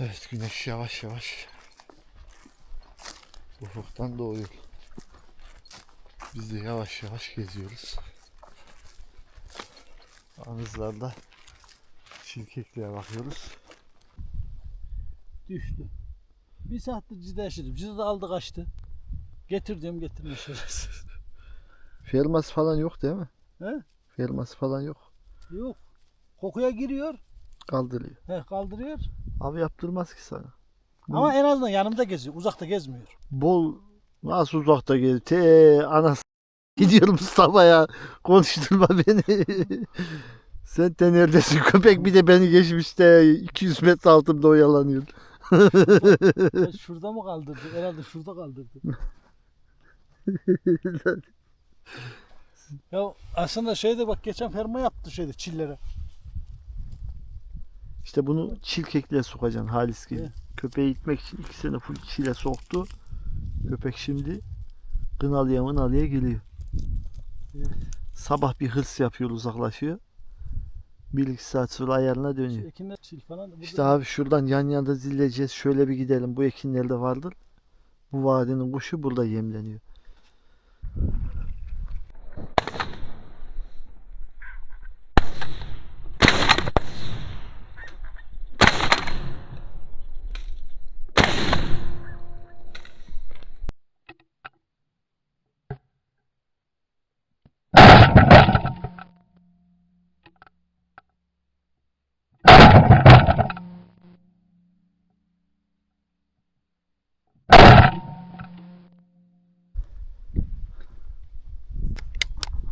Evet güneş yavaş yavaş ufuktan doğuyor. Biz de yavaş yavaş geziyoruz. Anızlarda çirkekliğe bakıyoruz. Düştü. Bir saattir cide yaşadım. Cide de aldı kaçtı. Getir diyorum getirmiş. Felması falan yok değil mi? He? Felması falan yok. Yok. Kokuya giriyor. Kaldırıyor. He, kaldırıyor. Abi yaptırmaz ki sana. Bu Ama en azından yanımda geziyor. Uzakta gezmiyor. bol nasıl uzakta gel. Te anas gidiyorum Mustafa ya. Konuşturma beni. Sen de neredesin köpek bir de beni geçmiş de 200 metre altımda oyalanıyor. Şurada mı kaldırdı? Herhalde şurada kaldırdı. ya aslında şeyde bak geçen ferma yaptı şeyde çillere. İşte bunu çilkekliğe sokacaksın Halis gibi. Evet. Köpeği itmek için iki sene full çile soktu. Köpek şimdi kınalıya mınalıya geliyor. Evet. Sabah bir hırs yapıyor uzaklaşıyor. Bir iki saat sonra ayarına dönüyor. Ekinler çil falan. İşte abi şuradan yan yana zilleyeceğiz. Şöyle bir gidelim. Bu ekinlerde vardır. Bu vadinin kuşu burada yemleniyor.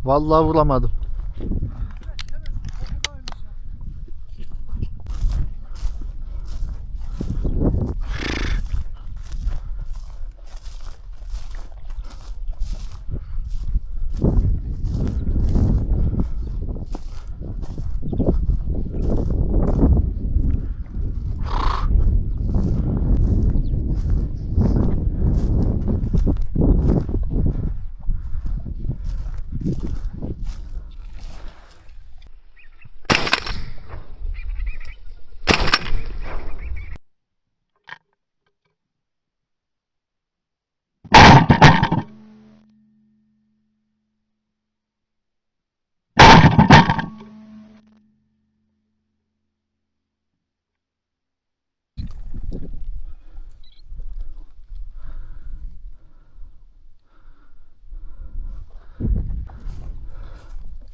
Vallahi vuramadım.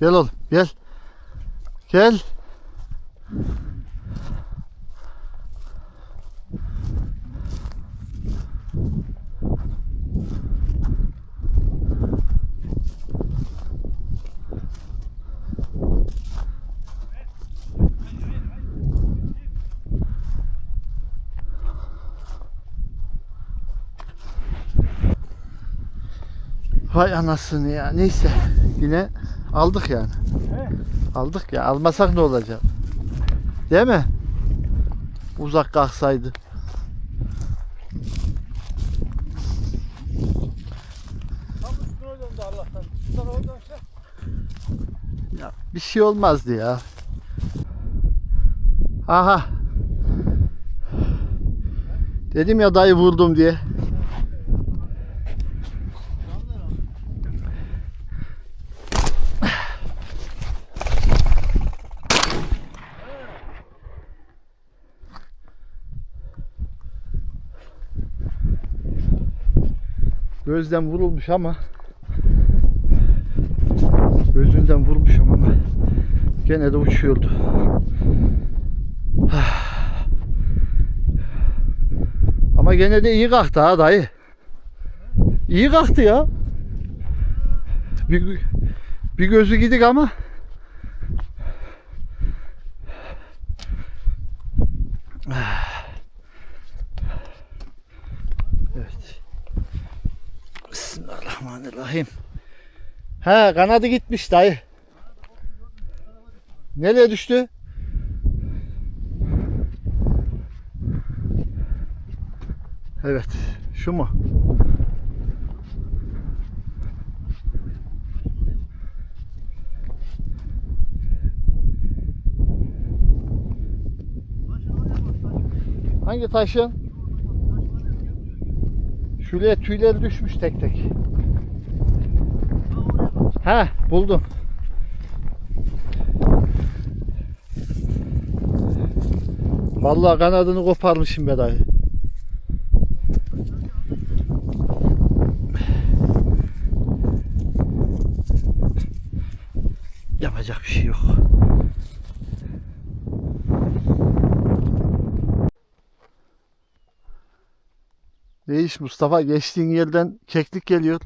Gel oğlum gel. Gel. Vay anasını ya. Neyse. Yine aldık yani. He. Aldık ya. Almasak ne olacak? Değil mi? Uzak kalksaydı. Tam üstüne döndü Allah'tan. Bu tarafa dönse. Ya bir şey olmazdı ya. Aha. Dedim ya dayı vurdum diye. Gözden vurulmuş ama gözünden vurmuşum ama gene de uçuyordu. Ama gene de iyi kalktı ha dayı. İyi kalktı ya. Bir, bir gözü gidik ama. Evet. Bismillahirrahmanirrahim. He kanadı gitmiş dayı. Nereye düştü? Evet. Şu mu? Hangi taşın? Şuraya tüyler düşmüş tek tek. Ha buldum. Vallahi kanadını koparmışım be dayı. Yapacak bir şey yok. Ne iş Mustafa? Geçtiğin yerden keklik geliyor.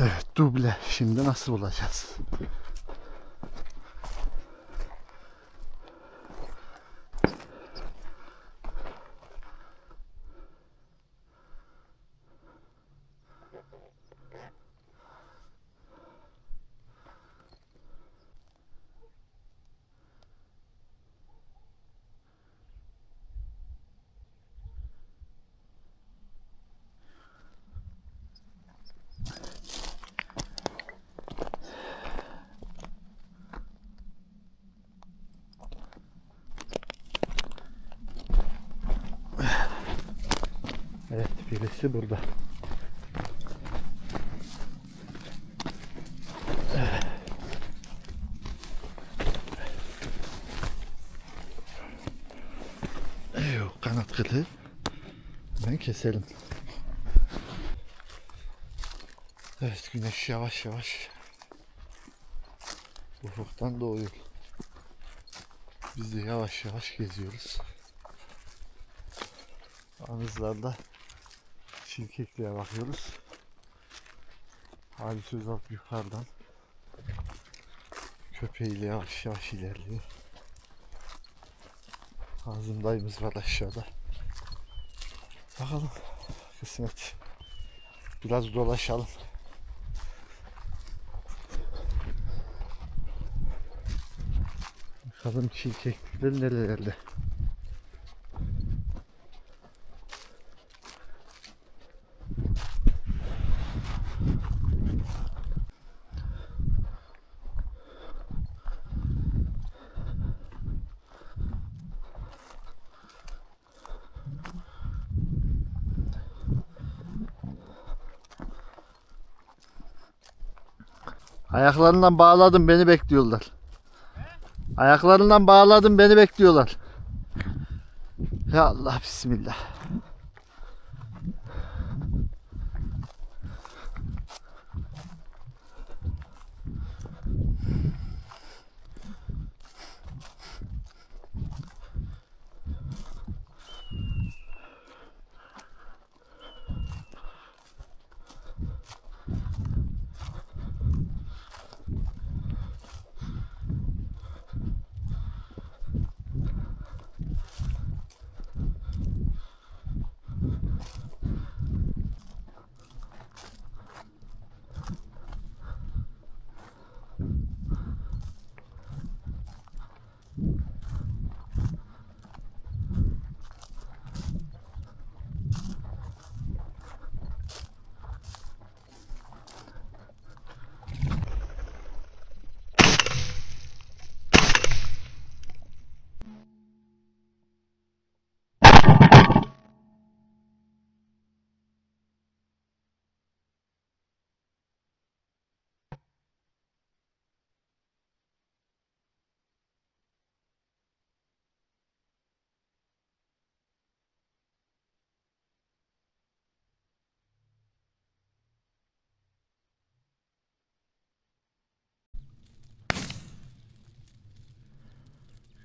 Evet duble. Şimdi nasıl bulacağız? Birisi burada. Yok kanat kılı. Ben keselim. Evet güneş yavaş yavaş ufuktan doğuyor. Biz de yavaş yavaş geziyoruz. Anızlarda çirkekliğe bakıyoruz. Halis Özalp yukarıdan köpeğiyle yavaş yavaş ilerliyor. Hazım dayımız var aşağıda. Bakalım kısmet. Biraz dolaşalım. Bakalım çirkeklikler nerelerde. Ayaklarından bağladım beni bekliyorlar. Ayaklarından bağladım beni bekliyorlar. Ya Allah bismillah.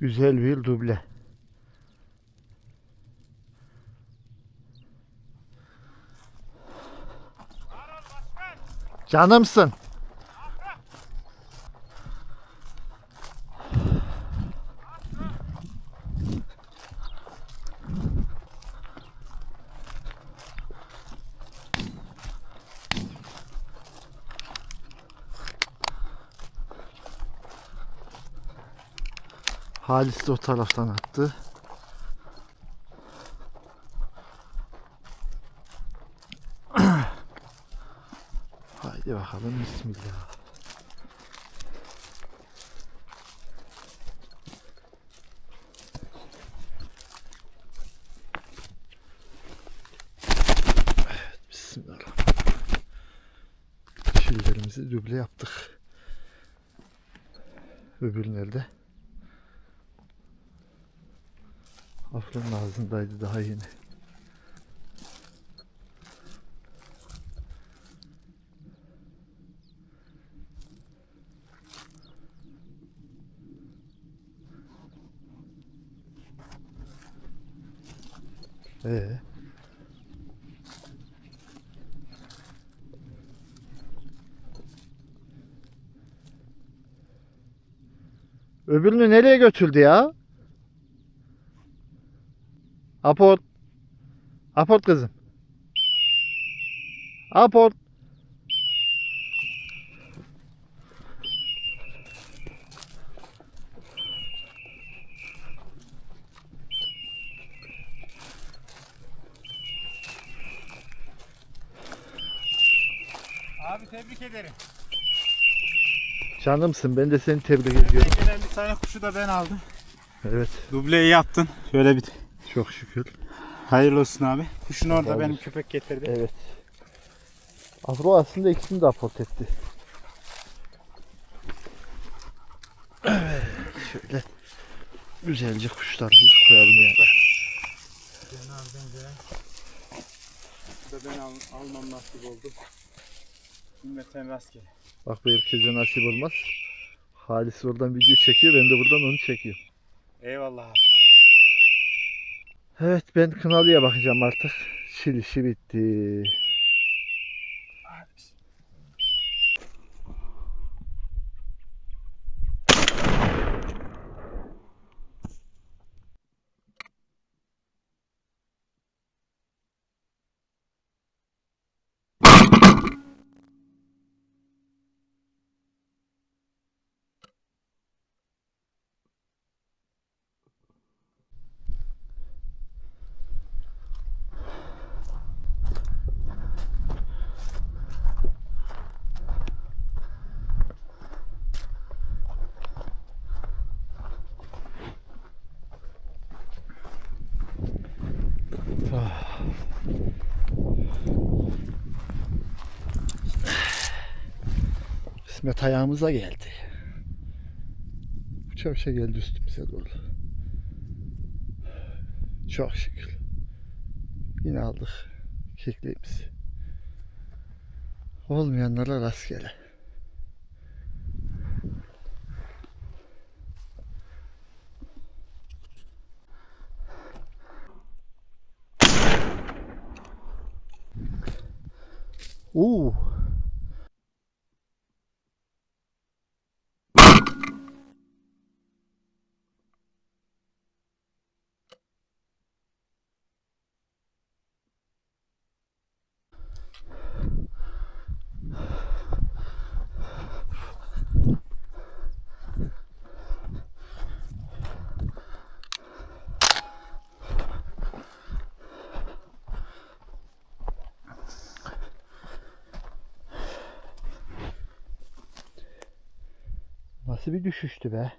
Güzel bir duble. Canımsın. Halis de o taraftan attı. Haydi bakalım bismillah. Evet bismillah. Şillerimizi düble yaptık. Öbür nerede? Afronun ağzındaydı daha yeni. Ee. Öbürünü nereye götürdü ya? Aport. Aport kızım. Aport. Abi tebrik ederim. Canımsın ben de seni tebrik ediyorum. Gelen bir tane kuşu da ben aldım. Evet Dubleyi yaptın. Şöyle bir çok şükür. hayırlı olsun abi. Kuşun orada Sağ benim köpek getirdi. Evet. Afro aslında ikisini de aport etti. Evet şöyle güzelce kuşlarımızı koyalım yani. Ben aldım ben al, almam nasip oldu. Cümleten rastgele. Bak bu herkese nasip olmaz. Halis oradan video çekiyor ben de buradan onu çekiyorum. Eyvallah abi. Evet ben Kınalı'ya bakacağım artık. Şil işi bitti. İsmet ayağımıza geldi. Uça uça geldi üstümüze doğru. Çok şükür. Yine aldık kekliğimizi. Olmayanlara rastgele. Oo. Nasıl bir düşüştü be?